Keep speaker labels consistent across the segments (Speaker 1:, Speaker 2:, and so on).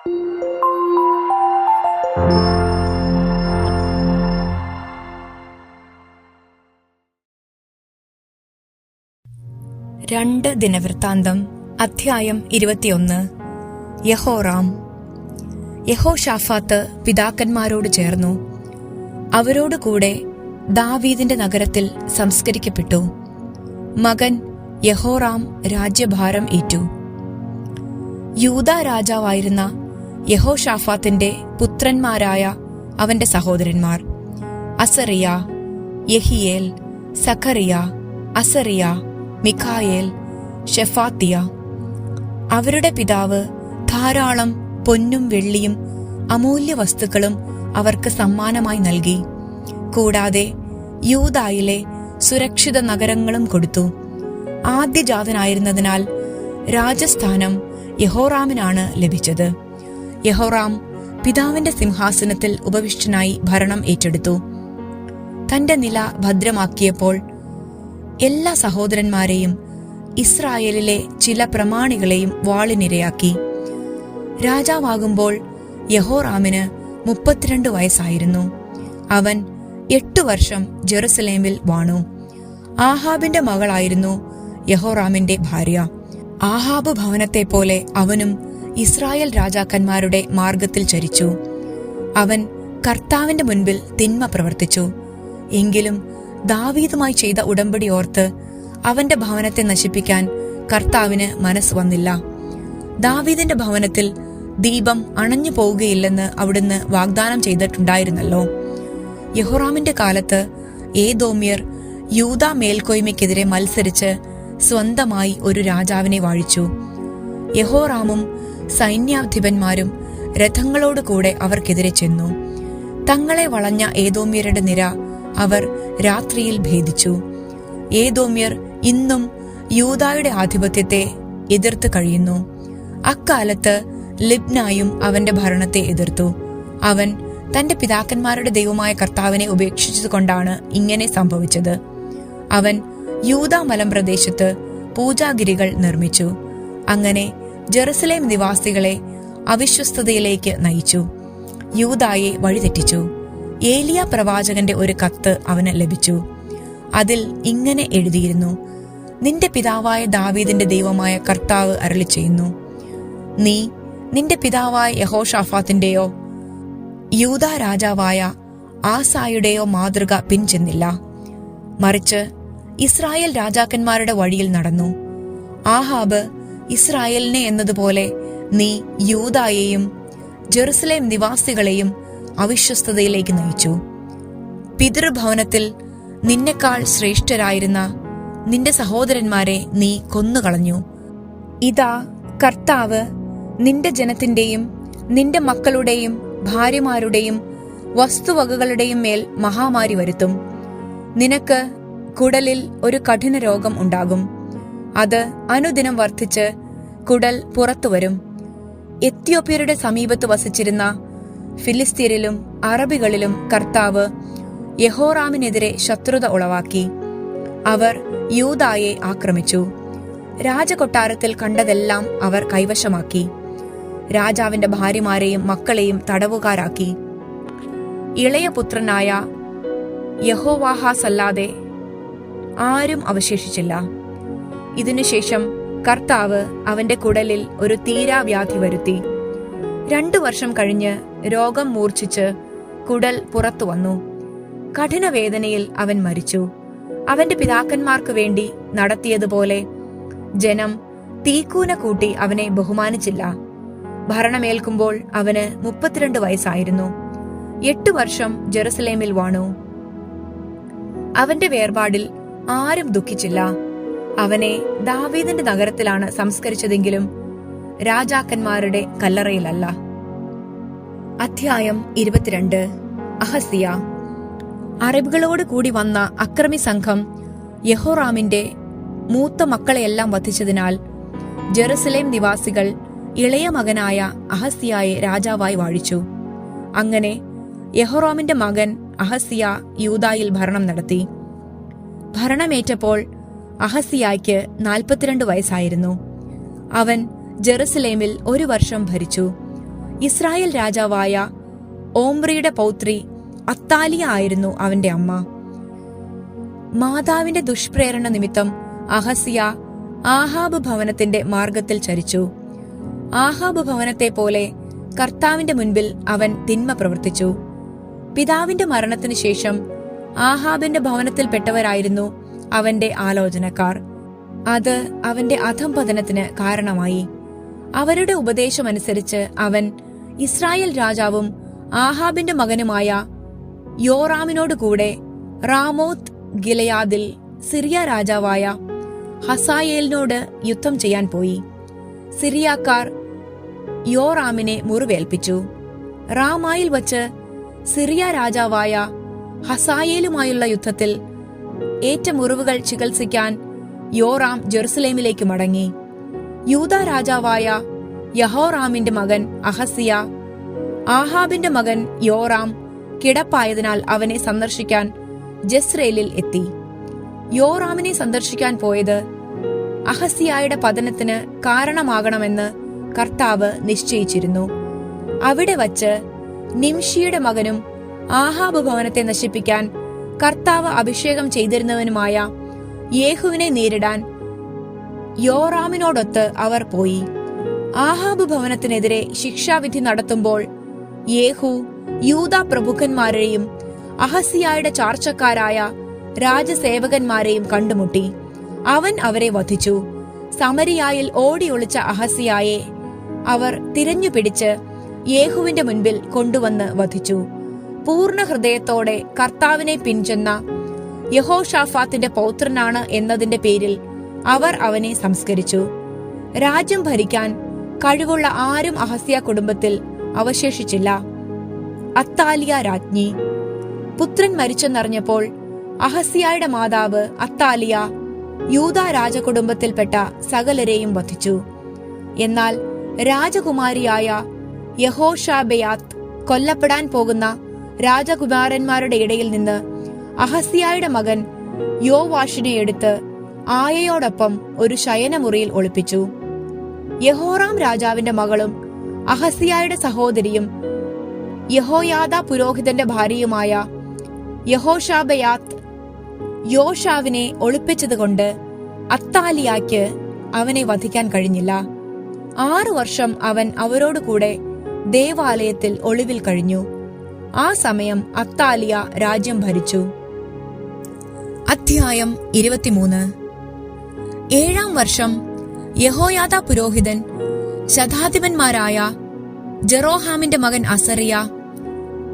Speaker 1: രണ്ട് ദിനവൃത്താന്തം അധ്യായം ഇരുപത്തിയൊന്ന്. യഹോറാം. യഹോ ഷാഫാത്ത് പിതാക്കന്മാരോട് ചേർന്നു. അവരോട് കൂടെ ദാവീദിന്റെ നഗരത്തിൽ സംസ്കരിക്കപ്പെട്ടു. മകൻ യഹോറാം രാജ്യഭാരം ഏറ്റു. യൂത രാജാവായിരുന്ന യഹോഷാഫാത്തിന്റെ പുത്രന്മാരായ അവന്റെ സഹോദരന്മാർ. അസറിയ യഹിയേൽ സഖറിയ അസറിയ മിഖായേൽ ഷെഫാത്തിയ അവരുടെ പിതാവ് ധാരാളം പൊന്നും വെള്ളിയും അമൂല്യ വസ്തുക്കളും അവർക്ക് സമ്മാനമായി നൽകി. കൂടാതെ യൂതായിലെ സുരക്ഷിത നഗരങ്ങളും കൊടുത്തു. ആദ്യജാതനായിരുന്നതിനാൽ രാജസ്ഥാനം യഹോറാമിനാണ് ലഭിച്ചത്. യഹോറാം പിതാവിന്റെ സിംഹാസനത്തിൽ ഉപവിഷ്ടനായി ഭരണം ഏറ്റെടുത്തു. തന്റെ നില ഭദ്രമാക്കിയപ്പോൾ എല്ലാ സഹോദരന്മാരെയും ഇസ്രായേലിലെ ചില പ്രമാണികളെയും വാളിനിരയാക്കി. രാജാവാകുമ്പോൾ യഹോറാമിന് മുപ്പത്തിരണ്ട് വയസ്സായിരുന്നു. അവൻ എട്ടു വർഷം ജെറുസലേമിൽ വാണു. ആഹാബിന്റെ മകളായിരുന്നു യഹോറാമിന്റെ ഭാര്യ. ആഹാബ് ഭവനത്തെ പോലെ അവനും ഇസ്രായേൽ രാജാക്കന്മാരുടെ മാർഗത്തിൽ ചരിച്ചു. അവൻ കർത്താവിന്റെ മുൻപിൽ തിന്മ പ്രവർത്തിച്ചു. എങ്കിലും ദാവീദുമായി ചെയ്ത ഉടമ്പടി ഓർത്ത് അവന്റെ ഭവനത്തെ നശിപ്പിക്കാൻ കർത്താവിന് മനസ്സ് വന്നില്ല. ദാവീദിന്റെ ഭവനത്തിൽ ദീപം അണഞ്ഞു പോവുകയില്ലെന്ന് അവിടുന്ന് വാഗ്ദാനം ചെയ്തിട്ടുണ്ടായിരുന്നല്ലോ. യഹോറാമിന്റെ കാലത്ത് ഏതോമ്യർ യൂത മേൽക്കോയ്മയ്ക്കെതിരെ മത്സരിച്ച് സ്വന്തമായി ഒരു രാജാവിനെ വാഴിച്ചു. യഹോറാമും സൈന്യാധിപന്മാരും രഥങ്ങളോട് കൂടെ അവർക്കെതിരെ ചെന്നു. തങ്ങളെ വളഞ്ഞ ഏതോമ്യരുടെ നിര അവർ രാത്രിയിൽ ഭേദിച്ചു. ഏതോമ്യർ ഇന്നും യൂതായുടെ ആധിപത്യത്തെ എതിർത്ത് കഴിയുന്നു. അക്കാലത്ത് ലിബ്നായും അവന്റെ ഭരണത്തെ എതിർത്തു. അവൻ തന്റെ പിതാക്കന്മാരുടെ ദൈവമായ കർത്താവിനെ ഉപേക്ഷിച്ചതുകൊണ്ടാണ് ഇങ്ങനെ സംഭവിച്ചത്. അവൻ യൂതാമലം പ്രദേശത്ത് പൂജാഗിരികൾ നിർമ്മിച്ചു. അങ്ങനെ ജെറുസലേം നിവാസികളെ അവിശ്വസ്തതയിലേക്ക് നയിച്ചു. യൂതായെ വഴിതെറ്റിച്ചു. ഏലിയ പ്രവാചകന്റെ ഒരു കത്ത് അവന് ലഭിച്ചു. അതിൽ ഇങ്ങനെ എഴുതിയിരുന്നു നിന്റെ പിതാവായ ദാവീദിന്റെ ദൈവമായ കർത്താവ് അരളി ചെയ്യുന്നു നീ നിന്റെ പിതാവായ യഹോഷാഫാത്തിന്റെയോ യൂത രാജാവായ ആസായുടെയോ മാതൃക പിൻചെന്നില്ല. മറിച്ച് ഇസ്രായേൽ രാജാക്കന്മാരുടെ വഴിയിൽ നടന്നു. ആഹാബ് ഇസ്രായേലിനെ എന്നതുപോലെ നീ യൂതായെയും ജെറുസലേം നിവാസികളെയും അവിശ്വസ്തതയിലേക്ക് നയിച്ചു. പിതൃഭവനത്തിൽ നിന്നെക്കാൾ ശ്രേഷ്ഠരായിരുന്ന നിന്റെ സഹോദരന്മാരെ നീ കൊന്നുകളഞ്ഞു. ഇതാ കർത്താവ് നിന്റെ ജനത്തിന്റെയും നിന്റെ മക്കളുടെയും ഭാര്യമാരുടെയും വസ്തുവകകളുടെയും മേൽ മഹാമാരി വരുത്തും. നിനക്ക് കുടലിൽ ഒരു കഠിന രോഗം ഉണ്ടാകും. അത് അനുദിനം വർദ്ധിച്ച് കുടൽ പുറത്തുവരും എത്യോപ്യരുടെ സമീപത്ത് വസിച്ചിരുന്ന ഫിലിസ്തീനിലും അറബികളിലും കർത്താവ് യഹോറാമിനെതിരെ ശത്രുത ഉളവാക്കി. അവർ യൂതായെ ആക്രമിച്ചു. രാജകൊട്ടാരത്തിൽ കണ്ടതെല്ലാം അവർ കൈവശമാക്കി. രാജാവിന്റെ ഭാര്യമാരെയും മക്കളെയും തടവുകാരാക്കി. ഇളയ പുത്രനായ യഹോവാഹാസല്ലാതെ ആരും അവശേഷിച്ചില്ല. ഇതിനുശേഷം കർത്താവ് അവന്റെ കുടലിൽ ഒരു തീരാവ്യാധി വരുത്തി. രണ്ടു വർഷം കഴിഞ്ഞ് രോഗം മൂർച്ഛിച്ച് കുടൽ പുറത്തു വന്നു. കഠിനവേദനയിൽ അവൻ മരിച്ചു. അവന്റെ പിതാക്കന്മാർക്ക് വേണ്ടി നടത്തിയതുപോലെ ജനം തീക്കൂന കൂട്ടി അവനെ ബഹുമാനിച്ചില്ല. ഭരണമേൽക്കുമ്പോൾ അവന് മുപ്പത്തിരണ്ട് വയസ്സായിരുന്നു. എട്ടു വർഷം ജെറുസലേമിൽ വാണു. അവന്റെ വേർപാടിൽ ആരും ദുഃഖിച്ചില്ല. അവനെ ദാവീദിന്റെ നഗരത്തിലാണ് സംസ്കരിച്ചതെങ്കിലും രാജാക്കന്മാരുടെ കല്ലറയിലല്ല. അധ്യായം ഇരുപത്തിരണ്ട്. അഹസിയ. അറബികളോട് കൂടി വന്ന അക്രമി സംഘം യഹോറാമിന്റെ മൂത്ത മക്കളെയെല്ലാം വധിച്ചതിനാൽ ജെറുസലേം നിവാസികൾ ഇളയ മകനായ അഹസിയായെ രാജാവായി വാഴിച്ചു. അങ്ങനെ യഹോറാമിന്റെ മകൻ അഹസിയ യൂതായിൽ ഭരണം നടത്തി. ഭരണമേറ്റപ്പോൾ അഹസിയായ്ക്ക് നാൽപ്പത്തിരണ്ട് വയസ്സായിരുന്നു. അവൻ ജെറുസലേമിൽ ഒരു വർഷം ഭരിച്ചു. ഇസ്രായേൽ രാജാവായ ഓംറിയുടെ പൗത്രി അത്താലിയ ആയിരുന്നു അവന്റെ അമ്മ. മാതാവിന്റെ ദുഷ്പ്രേരണ നിമിത്തം അഹസിയ ആഹാബ് ഭവനത്തിന്റെ മാർഗത്തിൽ ചരിച്ചു. ആഹാബ് ഭവനത്തെ പോലെ കർത്താവിന്റെ മുൻപിൽ അവൻ തിന്മ പ്രവർത്തിച്ചു. പിതാവിന്റെ മരണത്തിനു ശേഷം ആഹാബിന്റെ ഭവനത്തിൽപ്പെട്ടവരായിരുന്നു അവന്റെ ആലോചനക്കാർ. അത് അവന്റെ അധംപതനത്തിന് കാരണമായി. അവരുടെ ഉപദേശമനുസരിച്ച് അവൻ ഇസ്രായേൽ രാജാവും ആഹാബിന്റെ മകനുമായ യോറാമിനോട് കൂടെ റാമോത്ത് ഗിലയാദിൽ സിറിയ രാജാവായ ഹസായേലിനോട് യുദ്ധം ചെയ്യാൻ പോയി. സിറിയക്കാർ യോറാമിനെ മുറിവേൽപ്പിച്ചു. റാമായിൽ വച്ച് സിറിയ രാജാവായ ഹസായേലുമായുള്ള യുദ്ധത്തിൽ ഏറ്റ മുറിവുകൾ ചികിത്സിക്കാൻ യോറാം ജെറുസലേമിലേക്ക് മടങ്ങി. യൂത രാജാവായ യഹോറാമിന്റെ മകൻ അഹസിയ ആഹാബിന്റെ മകൻ യോറാം കിടപ്പായതിനാൽ അവനെ സന്ദർശിക്കാൻ ജസ്രേലിൽ എത്തി. യോറാമിനെ സന്ദർശിക്കാൻ പോയത് അഹസിയായുടെ പതനത്തിന് കാരണമാകണമെന്ന് കർത്താവ് നിശ്ചയിച്ചിരുന്നു. അവിടെ വച്ച് നിംഷിയുടെ മകനും ആഹാബ് ഭവനത്തെ നശിപ്പിക്കാൻ കർത്താവ് അഭിഷേകം ചെയ്തിരുന്നവനുമായ യേഹുവിനെ നേരിടാൻ യോറാമിനോടൊത്ത് അവർ പോയി. ആഹാബ് ഭവനത്തിനെതിരെ ശിക്ഷാവിധി നടത്തുമ്പോൾ യേഹു യൂത പ്രഭുക്കന്മാരെയും അഹസിയായുടെ ചാർച്ചക്കാരായ രാജസേവകന്മാരെയും കണ്ടുമുട്ടി. അവൻ അവരെ വധിച്ചു. സമരിയായിൽ ഓടിയൊളിച്ച അഹസിയായെ അവർ തിരഞ്ഞുപിടിച്ച് യേഹുവിന്റെ മുൻപിൽ കൊണ്ടുവന്ന് വധിച്ചു. പൂർണ ഹൃദയത്തോടെ കർത്താവിനെ പിൻചെന്ന യഹോഷാഫാത്തിന്റെ പൗത്രനാണ് എന്നതിന്റെ പേരിൽ അവർ അവനെ സംസ്കരിച്ചു. രാജ്യം ഭരിക്കാൻ കഴിവുള്ള ആരും അഹസ്യ കുടുംബത്തിൽ അവശേഷിച്ചില്ല. അത്താലിയ രാജ്ഞി. പുത്രൻ മരിച്ചെന്നറിഞ്ഞപ്പോൾ അഹസ്യായുടെ മാതാവ് അത്താലിയ യൂത രാജകുടുംബത്തിൽപ്പെട്ട സകലരെയും വധിച്ചു. എന്നാൽ രാജകുമാരിയായ യഹോഷാബയാത്ത് കൊല്ലപ്പെടാൻ പോകുന്ന രാജകുമാരന്മാരുടെ ഇടയിൽ നിന്ന് അഹസ്യായുടെ മകൻ യോവാഷിനെ എടുത്ത് ആയയോടൊപ്പം ഒരു ശയനമുറിയിൽ ഒളിപ്പിച്ചു. യഹോറാം രാജാവിന്റെ മകളും അഹസ്യായുടെ സഹോദരിയും യഹോയാദ പുരോഹിതന്റെ ഭാര്യയുമായ യഹോഷാബയാത്ത് യോഷാവിനെ ഒളിപ്പിച്ചതുകൊണ്ട് അത്താലിയാക്ക് അവനെ വധിക്കാൻ കഴിഞ്ഞില്ല. ആറു വർഷം അവൻ അവരോടുകൂടെ ദേവാലയത്തിൽ ഒളിവിൽ കഴിഞ്ഞു. ആ സമയം അത്താലിയ രാജ്യം ഭരിച്ചു. അധ്യായം ഇരുപത്തിമൂന്ന്. ഏഴാം വർഷം യഹോയാദ പുരോഹിതൻ ശതാധിപന്മാരായ ജെറോഹാമിന്റെ മകൻ അസറിയ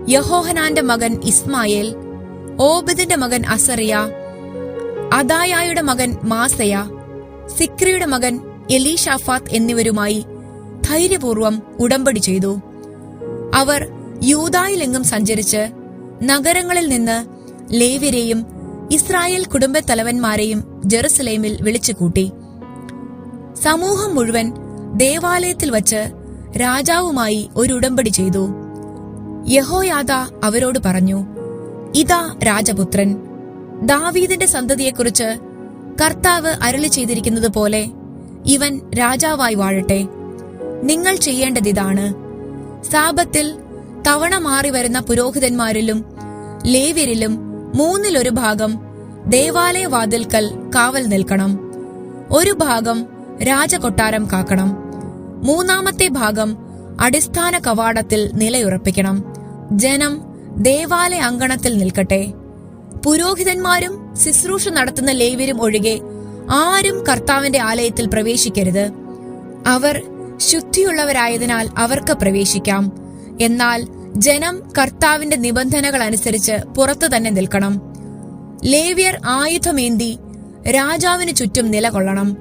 Speaker 1: യഹോഹനാന്റെ മകൻ ഇസ്മായേൽ ഓബിദിന്റെ മകൻ അസറിയ അദായായുടെ മകൻ മാസയ സിക്രിയുടെ മകൻ എലീഷാഫാത്ത് എന്നിവരുമായി ധൈര്യപൂർവം ഉടമ്പടി ചെയ്തു. അവർ യൂതായിലെങ്ങും സഞ്ചരിച്ച് നഗരങ്ങളിൽ നിന്ന് ലേവ്യരെയും ഇസ്രായേൽ കുടുംബത്തലവന്മാരെയും ജെറുസലേമിൽ വിളിച്ചുകൂട്ടി. സമൂഹം മുഴുവൻ ദേവാലയത്തിൽ വച്ച് രാജാവുമായി ഒരു ഉടമ്പടി ചെയ്തു. യഹോയാദ അവരോട് പറഞ്ഞു ഇതാ രാജപുത്രൻ ദാവീദിന്റെ സന്തതിയെക്കുറിച്ച് കർത്താവ് അരളി ചെയ്തിരിക്കുന്നത് പോലെ ഇവൻ രാജാവായി വാഴട്ടെ. നിങ്ങൾ ചെയ്യേണ്ടതിതാണ്. സാപത്തിൽ തവണ മാറി വരുന്ന പുരോഹിതന്മാരിലും ലേവ്യരിലും മൂന്നിലൊരു ഭാഗം ദേവാലയ വാതിൽക്കൽ കാവൽ നിൽക്കണം. ഒരു ഭാഗം രാജകൊട്ടാരം കാക്കണം. മൂന്നാമത്തെ ഭാഗം അടിസ്ഥാന കവാടത്തിൽ നിലയുറപ്പിക്കണം. ജനം ദേവാലയ അങ്കണത്തിൽ നിൽക്കട്ടെ. പുരോഹിതന്മാരും ശുശ്രൂഷ നടത്തുന്ന ലേവ്യരും ഒഴികെ ആരും കർത്താവിന്റെ ആലയത്തിൽ പ്രവേശിക്കരുത്. അവർ ശുദ്ധിയുള്ളവരായതിനാൽ അവർക്ക് പ്രവേശിക്കാം. എന്നാൽ ജനം കർത്താവിന്റെ നിബന്ധനകൾ അനുസരിച്ച് പുറത്തു തന്നെ നിൽക്കണം. ലേവ്യർ ആയുധമേന്തി രാജാവിന് ചുറ്റും നിലകൊള്ളണം.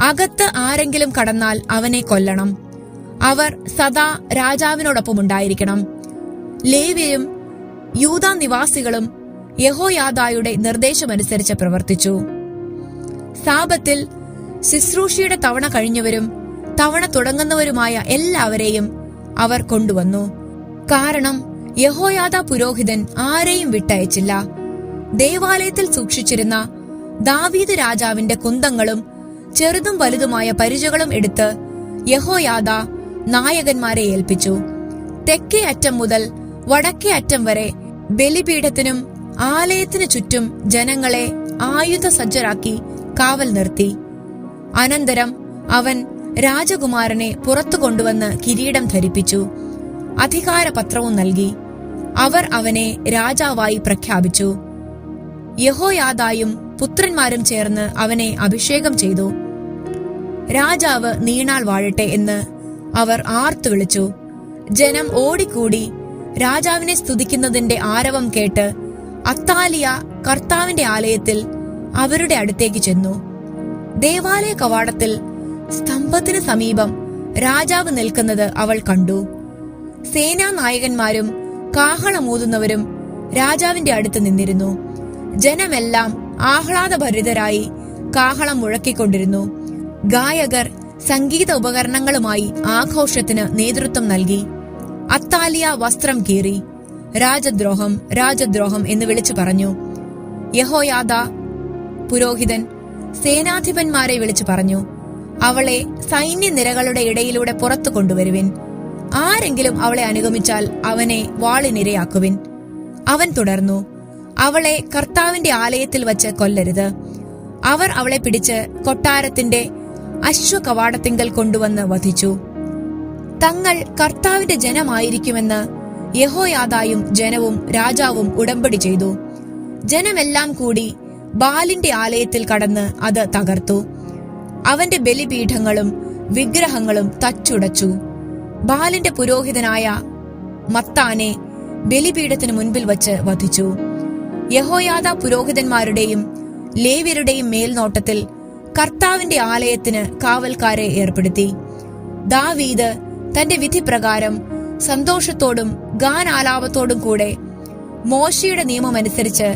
Speaker 1: അകത്ത് ആരെങ്കിലും കടന്നാൽ അവനെ കൊല്ലണം. അവർ സദാ രാജാവിനോടൊപ്പം ഉണ്ടായിരിക്കണം. ലേവ്യയും യൂത നിവാസികളും യഹോയാദായുടെ നിർദ്ദേശമനുസരിച്ച് പ്രവർത്തിച്ചു. സാപത്തിൽ ശുശ്രൂഷയുടെ തവണ കഴിഞ്ഞവരും തവണ തുടങ്ങുന്നവരുമായ എല്ലാവരെയും അവർ കൊണ്ടുവന്നു. കാരണം യഹോയാദ പുരോഹിതൻ ആരെയും വിട്ടയച്ചില്ല. ദേവാലയത്തിൽ സൂക്ഷിച്ചിരുന്ന ദാവീദ് രാജാവിന്റെ കുന്തങ്ങളും ചെറുതും വലുതുമായ പരിചകളും എടുത്ത് യഹോയാദ നായകന്മാരെ ഏൽപ്പിച്ചു. തെക്കേ അറ്റം മുതൽ വടക്കേ അറ്റം വരെ ബലിപീഠത്തിനും ആലയത്തിനു ചുറ്റും ജനങ്ങളെ ആയുധ സജ്ജരാക്കി കാവൽ നിർത്തി. അനന്തരം അവൻ രാജകുമാരനെ പുറത്തു കൊണ്ടുവന്ന് കിരീടം ധരിപ്പിച്ചു. അധികാരപത്രവും നൽകി. അവർ അവനെ രാജാവായി പ്രഖ്യാപിച്ചു. യഹോയാദായും പുത്രന്മാരും ചേർന്ന് അവനെ അഭിഷേകം ചെയ്തു. രാജാവ് നീണാൾ വാഴട്ടെ എന്ന് അവർ ആർത്തു വിളിച്ചു. ജനം ഓടിക്കൂടി രാജാവിനെ സ്തുതിക്കുന്നതിന്റെ ആരവം കേട്ട് അത്താലിയ കർത്താവിന്റെ ആലയത്തിൽ അവരുടെ അടുത്തേക്ക് ചെന്നു. ദേവാലയ കവാടത്തിൽ സ്തംഭത്തിന് സമീപം രാജാവ് നിൽക്കുന്നത് അവൾ കണ്ടു. സേനാ സേനാനായകന്മാരും കാഹളമൂതുന്നവരും രാജാവിന്റെ അടുത്ത് നിന്നിരുന്നു. ജനമെല്ലാം ആഹ്ലാദഭരിതരായി കാഹളം മുഴക്കിക്കൊണ്ടിരുന്നു. ഗായകർ സംഗീത ഉപകരണങ്ങളുമായി ആഘോഷത്തിന് നേതൃത്വം നൽകി. അത്താലിയ വസ്ത്രം കീറി. രാജദ്രോഹം രാജദ്രോഹം എന്ന് വിളിച്ചു പറഞ്ഞു. യഹോയാദ പുരോഹിതൻ സേനാധിപന്മാരെ വിളിച്ചു പറഞ്ഞു. അവളെ സൈന്യനിരകളുടെ ഇടയിലൂടെ പുറത്തു കൊണ്ടുവരുവിൻ. ആരെങ്കിലും അവളെ അനുഗമിച്ചാൽ അവനെ വാളിനിരയാക്കുവിൻ. അവൻ തുടർന്നു അവളെ കർത്താവിന്റെ ആലയത്തിൽ വച്ച് കൊല്ലരുത്. അവർ അവളെ പിടിച്ച് കൊട്ടാരത്തിന്റെ അശ്വകവാടത്തിങ്കൽ കൊണ്ടുവന്ന് വധിച്ചു. തങ്ങൾ കർത്താവിന്റെ ജനമായിരിക്കുമെന്ന് യഹോയാദായും ജനവും രാജാവും ഉടമ്പടി ചെയ്തു. ജനമെല്ലാം കൂടി ബാലിന്റെ ആലയത്തിൽ കടന്ന് അത് തകർത്തു. അവന്റെ ബലിപീഠങ്ങളും വിഗ്രഹങ്ങളും തച്ചുടച്ചു. ബാലിന്റെ പുരോഹിതനായ മത്താനെ ബലിപീഠത്തിന് മുൻപിൽ വച്ച് വധിച്ചു. യഹോയാദ പുരോഹിതന്മാരുടെയും ലേവ്യരുടെയും മേൽനോട്ടത്തിൽ കർത്താവിന്റെ ആലയത്തിന് കാവൽക്കാരെ ഏർപ്പെടുത്തി. ദാവീദ് തന്റെ വിധിപ്രകാരം സന്തോഷത്തോടും ഗാനാലാപത്തോടും കൂടെ മോശയുടെ നിയമമനുസരിച്ച്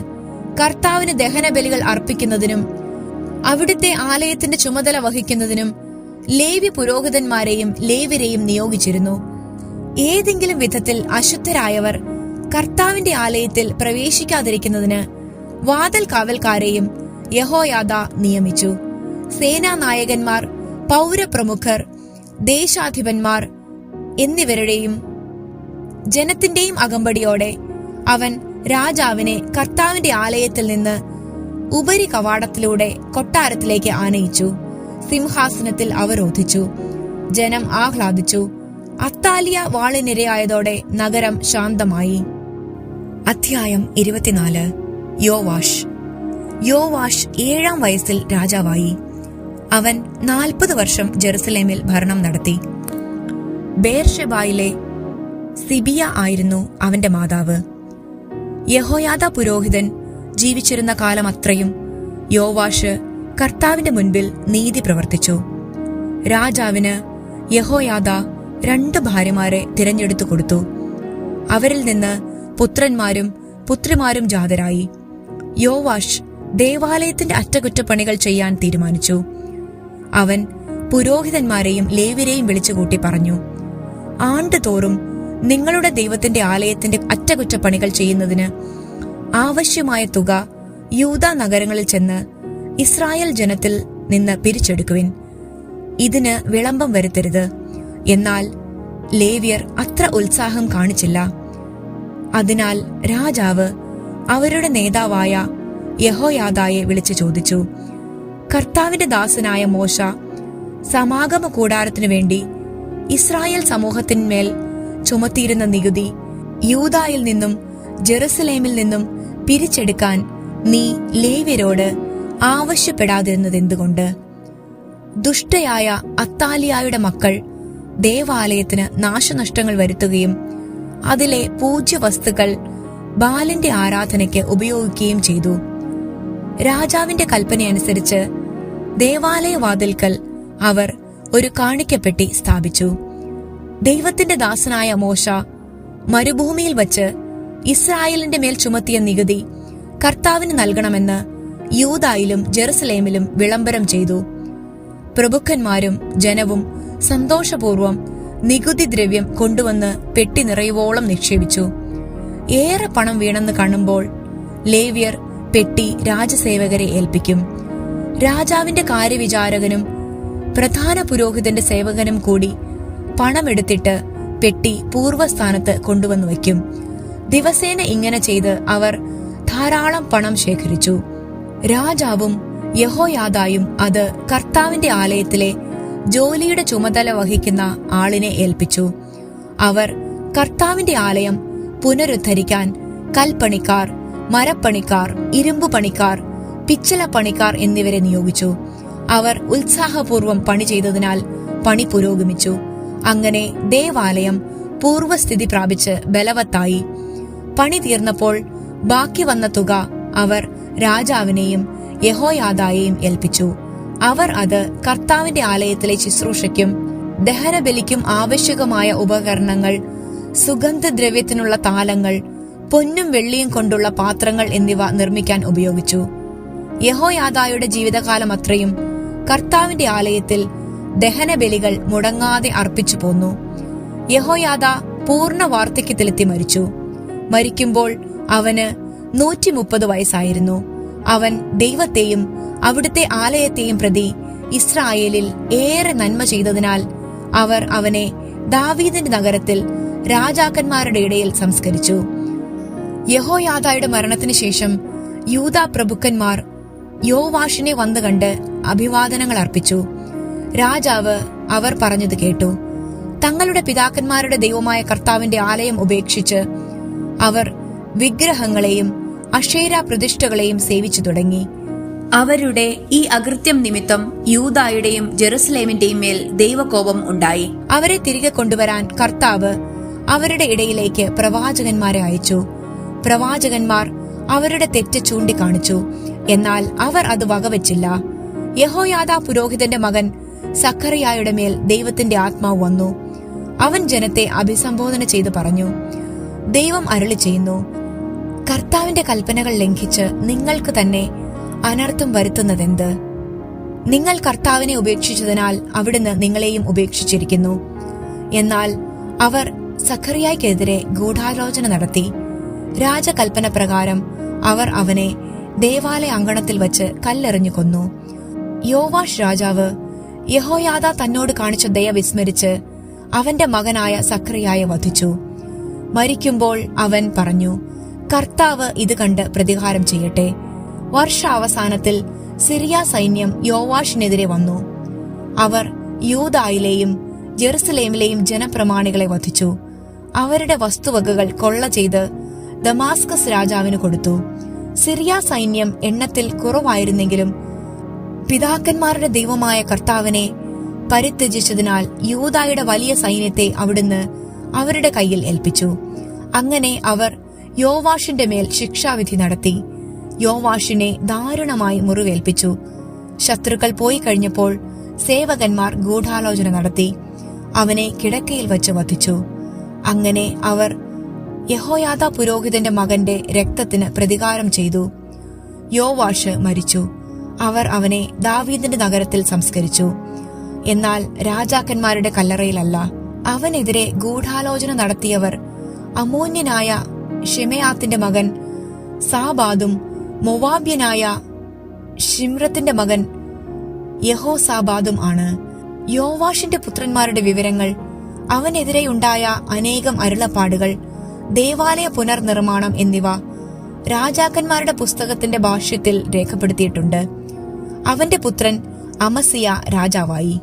Speaker 1: കർത്താവിന് ദഹനബലികൾ അർപ്പിക്കുന്നതിനും അവിടുത്തെ ആലയത്തിന്റെ ചുമതല വഹിക്കുന്നതിനും ലേവി പുരോഹിതന്മാരെയും ലേവിരെയും നിയോഗിച്ചിരുന്നു. ഏതെങ്കിലും വിധത്തിൽ അശുദ്ധരായവർ കർത്താവിന്റെ ആലയത്തിൽ പ്രവേശിക്കാതിരിക്കുന്നതിന് വാതൽ കാവൽക്കാരെയും യഹോയാദ നിയമിച്ചു. സേനാനായകന്മാർ പൗരപ്രമുഖർ ദേശാധിപന്മാർ എന്നിവരുടെയും ജനത്തിന്റെയും അകമ്പടിയോടെ അവൻ രാജാവിനെ കർത്താവിന്റെ ആലയത്തിൽ നിന്ന് ഉപരി കവാടത്തിലൂടെ കൊട്ടാരത്തിലേക്ക് ആനയിച്ചു. സിംഹാസനത്തിൽ അവരോധിച്ചു ജനം ആഹ്ലാദിച്ചു. അത്താലിയ വാളിനിരയായതോടെ നഗരം ശാന്തമായി. അധ്യായം ഇരുപത്തിനാല്. യോവാഷ്. യോവാഷ് ഏഴാം വയസ്സിൽ രാജാവായി. അവൻ നാൽപ്പത് വർഷം ജെറുസലേമിൽ ഭരണം നടത്തി. ബേർഷെബായിലെ സിബിയ ആയിരുന്നു അവന്റെ മാതാവ്. യഹോയാദ പുരോഹിതൻ ജീവിച്ചിരുന്ന കാലം അത്രയും. യോവാഷ് കർത്താവിന്റെ മുൻപിൽ നീതി പ്രവർത്തിച്ചു. രാജാവിന് യഹോയാദ രണ്ട് ഭാര്യമാരെ തിരഞ്ഞെടുത്തു കൊടുത്തു. അവരിൽ നിന്ന് പുത്രന്മാരും പുത്രിമാരും ജാതരായി. യോവാഷ് ദേവാലയത്തിന്റെ അറ്റകുറ്റപ്പണികൾ ചെയ്യാൻ തീരുമാനിച്ചു. അവൻ പുരോഹിതന്മാരെയും ലേവിരെയും വിളിച്ചുകൂട്ടി പറഞ്ഞു ആണ്ടുതോറും നിങ്ങളുടെ ദൈവത്തിന്റെ ആലയത്തിന്റെ അറ്റകുറ്റപ്പണികൾ ചെയ്യുന്നതിന് ആവശ്യമായ തുക യൂത നഗരങ്ങളിൽ ചെന്ന് ഇസ്രായേൽ ജനത്തിൽ നിന്ന് പിരിച്ചെടുക്കുവിൻ. ഇതിന് വിളംബം വരുത്തരുത്. എന്നാൽ ലേവ്യർ അത്ര ഉത്സാഹം കാണിച്ചില്ല. അതിനാൽ രാജാവ് അവരുടെ നേതാവായ യഹോയാദായെ വിളിച്ചു ചോദിച്ചു കർത്താവിന്റെ ദാസനായ മോശ സമാഗമ കൂടാരത്തിനു വേണ്ടി ഇസ്രായേൽ സമൂഹത്തിന്മേൽ ചുമത്തിയിരുന്ന നികുതി യൂതായിൽ നിന്നും ജെറുസലേമിൽ നിന്നും പിരിച്ചെടുക്കാൻ നീ ലേവ്യരോട് ആവശ്യപ്പെടാതിരുന്നതെന്തുകൊണ്ട്? ദുഷ്ടയായ അത്താലിയായുടെ മക്കൾ ദേവാലയത്തിന് നാശനഷ്ടങ്ങൾ വരുത്തുകയും അതിലെ പൂജ്യ വസ്തുക്കൾ ബാലന്റെ ആരാധനയ്ക്ക് ഉപയോഗിക്കുകയും ചെയ്തു. രാജാവിന്റെ കൽപ്പനയനുസരിച്ച് ദേവാലയവാതിൽക്കൽ അവർ ഒരു കാണിക്കപ്പെട്ടി സ്ഥാപിച്ചു. ദൈവത്തിന്റെ ദാസനായ മോശ മരുഭൂമിയിൽ വച്ച് ഇസ്രായേലിന്റെ മേൽ ചുമത്തിയ നികുതി കർത്താവിന് നൽകണമെന്ന് യൂതായിലും ജെറുസലേമിലും വിളംബരം ചെയ്തു. പ്രഭുക്കന്മാരും ജനവും സന്തോഷപൂർവം നികുതി ദ്രവ്യം കൊണ്ടുവന്ന് പെട്ടി നിറയുവോളം നിക്ഷേപിച്ചു. ഏറെ പണം വീണെന്ന് കാണുമ്പോൾ ലേവ്യർ പെട്ടി രാജസേവകരെ ഏൽപ്പിക്കും. രാജാവിന്റെ കാര്യവിചാരകനും പ്രധാന പുരോഹിതന്റെ സേവകനും കൂടി പണമെടുത്തിട്ട് പെട്ടി പൂർവസ്ഥാനത്ത് കൊണ്ടുവന്നു വയ്ക്കും. ദിവസേന ഇങ്ങനെ ചെയ്ത് അവർ ധാരാളം പണം ശേഖരിച്ചു. രാജാവും യഹോയാദായും അത് കർത്താവിന്റെ ആലയത്തിലെ ജോലിയുടെ ചുമതല വഹിക്കുന്ന ആളിനെ ഏൽപ്പിച്ചു. അവർ കർത്താവിന്റെ ആലയം പുനരുദ്ധരിക്കാൻ കൽപ്പണിക്കാർ മരപ്പണിക്കാർ ഇരുമ്പു പണിക്കാർ പിച്ചല പണിക്കാർ എന്നിവരെ നിയോഗിച്ചു. അവർ ഉത്സാഹപൂർവം പണി ചെയ്തതിനാൽ പണി പുരോഗമിച്ചു. അങ്ങനെ ദേവാലയം പൂർവസ്ഥിതി പ്രാപിച്ച് ബലവത്തായി. പണി തീർന്നപ്പോൾ ബാക്കി വന്ന തുക അവർ രാജാവിനെയും യഹോയാദായെയും ഏൽപ്പിച്ചു. അവർ അത് കർത്താവിന്റെ ആലയത്തിലെ ശുശ്രൂഷയ്ക്കും ദഹനബലിക്കും ആവശ്യകമായ ഉപകരണങ്ങൾ സുഗന്ധദ്രവ്യത്തിനുള്ള താലങ്ങൾ പൊന്നും വെള്ളിയും കൊണ്ടുള്ള പാത്രങ്ങൾ എന്നിവ നിർമ്മിക്കാൻ ഉപയോഗിച്ചു. യഹോയാദായുടെ ജീവിതകാലം അത്രയും കർത്താവിന്റെ ആലയത്തിൽ ദഹനബലികൾ മുടങ്ങാതെ അർപ്പിച്ചു പോന്നു. യഹോയാദ പൂർണ വാർദ്ധക്യത്തിലെത്തി മരിച്ചു. മരിക്കുമ്പോൾ അവന് നൂറ്റി മുപ്പത് വയസ്സായിരുന്നു. അവൻ ദൈവത്തെയും അവിടുത്തെ ആലയത്തെയും പ്രതി ഇസ്രായേലിൽ ഏറെ നന്മ ചെയ്തതിനാൽ അവർ അവനെ ദാവീദിന്റെ നഗരത്തിൽ രാജാക്കന്മാരുടെ ഇടയിൽ സംസ്കരിച്ചു. യഹോയാദായുടെ മരണത്തിന് ശേഷം യൂത പ്രഭുക്കന്മാർ യോവാഷിനെ വന്നു കണ്ട് അഭിവാദനങ്ങൾ അർപ്പിച്ചു. രാജാവ് അവർ പറഞ്ഞത് കേട്ടു. തങ്ങളുടെ പിതാക്കന്മാരുടെ ദൈവമായ കർത്താവിന്റെ ആലയം ഉപേക്ഷിച്ച് അവർ വിഗ്രഹങ്ങളെയും അക്ഷേര പ്രതിഷ്ഠകളെയും സേവിച്ചു തുടങ്ങി.
Speaker 2: അവരുടെ ഈ അകൃത്യം നിമിത്തം യൂതായുടെയും ജെറുസലേമിന്റെയും മേൽ ദൈവകോപം ഉണ്ടായി.
Speaker 1: അവരെ തിരികെ കൊണ്ടുവരാൻ കർത്താവ് അവരുടെ ഇടയിലേക്ക് പ്രവാചകന്മാരെ അയച്ചു. പ്രവാചകന്മാർ അവരുടെ തെറ്റ് ചൂണ്ടിക്കാണിച്ചു. എന്നാൽ അവർ അത് വകവെച്ചില്ല. യഹോയാദ പുരോഹിതന്റെ മകൻ സഖറിയായുടെ മേൽ ദൈവത്തിന്റെ ആത്മാവ് വന്നു. അവൻ ജനത്തെ അഭിസംബോധന ചെയ്തു പറഞ്ഞു ദൈവം അരുളി ചെയ്യുന്നു. കർത്താവിന്റെ കൽപ്പനകൾ ലംഘിച്ച് നിങ്ങൾക്ക് തന്നെ അനർത്ഥം വരുത്തുന്നതെന്ത്? നിങ്ങൾ കർത്താവിനെ ഉപേക്ഷിച്ചതിനാൽ അവിടുന്ന് നിങ്ങളെയും ഉപേക്ഷിച്ചിരിക്കുന്നു. എന്നാൽ അവർ സഖറിയായ്ക്കെതിരെ ഗൂഢാലോചന നടത്തി. രാജകൽപ്പന പ്രകാരം അവർ അവനെ ദേവാലയ അങ്കണത്തിൽ വച്ച് കല്ലെറിഞ്ഞു കൊന്നു. യോവാഷ് രാജാവ് യഹോയാദ തന്നോട് കാണിച്ച ദയ വിസ്മരിച്ച് അവന്റെ മകനായ സക്രിയായെ വധിച്ചു. മരിക്കുമ്പോൾ അവൻ പറഞ്ഞു കർത്താവ് ഇത് കണ്ട് പ്രതികാരം ചെയ്യട്ടെ. വർഷാവസാനത്തിൽ സിറിയ സൈന്യം യോവാഷിനെതിരെ വന്നു. അവർ യൂതായിലെയും ജെറുസലേമിലെയും ജനപ്രമാണികളെ വധിച്ചു. അവരുടെ വസ്തുവകകൾ കൊള്ള ചെയ്ത് ദമാസ്കസ് രാജാവിന് കൊടുത്തു. സിറിയ സൈന്യം എണ്ണത്തിൽ കുറവായിരുന്നെങ്കിലും പിതാക്കന്മാരുടെ ദൈവമായ കർത്താവിനെ പരിത്യജിച്ചതിനാൽ യൂതായുടെ വലിയ സൈന്യത്തെ അവിടുന്ന് അവരുടെ കയ്യിൽ ഏൽപ്പിച്ചു. അങ്ങനെ അവർ യോവാഷിന്റെ മേൽ ശിക്ഷാവിധി നടത്തി. യോവാഷിനെ ദാരുണമായി മുറിവേൽപ്പിച്ചു. ശത്രുക്കൾ പോയി കഴിഞ്ഞപ്പോൾ സേവകന്മാർ ഗൂഢാലോചന നടത്തി. അവനെ കിടക്കയിൽ വച്ച് വധിച്ചു. അങ്ങനെ അവർ യഹോയാദ പുരോഹിതന്റെ മകന്റെ രക്തത്തിന് പ്രതികാരം ചെയ്തു. യോവാഷ് മരിച്ചു. അവർ അവനെ ദാവീദിന്റെ നഗരത്തിൽ സംസ്കരിച്ചു. എന്നാൽ രാജാക്കന്മാരുടെ കല്ലറയിലല്ല അവനെതിരെ ഗൂഢാലോചന നടത്തിയവർ അമോന്യനായ ഷെമയാത്തിന്റെ മകൻ സാബാദും മൊവാബ്യനായ ഷിമ്രത്തിന്റെ മകൻ യഹോസാബാദും ആണ്. യോവാഷിന്റെ പുത്രന്മാരുടെ വിവരങ്ങൾ അവനെതിരെയുണ്ടായ അനേകം അരുളപ്പാടുകൾ ദേവാലയ പുനർനിർമ്മാണം എന്നിവ രാജാക്കന്മാരുടെ പുസ്തകത്തിന്റെ ഭാഷ്യത്തിൽ രേഖപ്പെടുത്തിയിട്ടുണ്ട്. അവന്റെ പുത്രൻ അമസിയ രാജാവായി.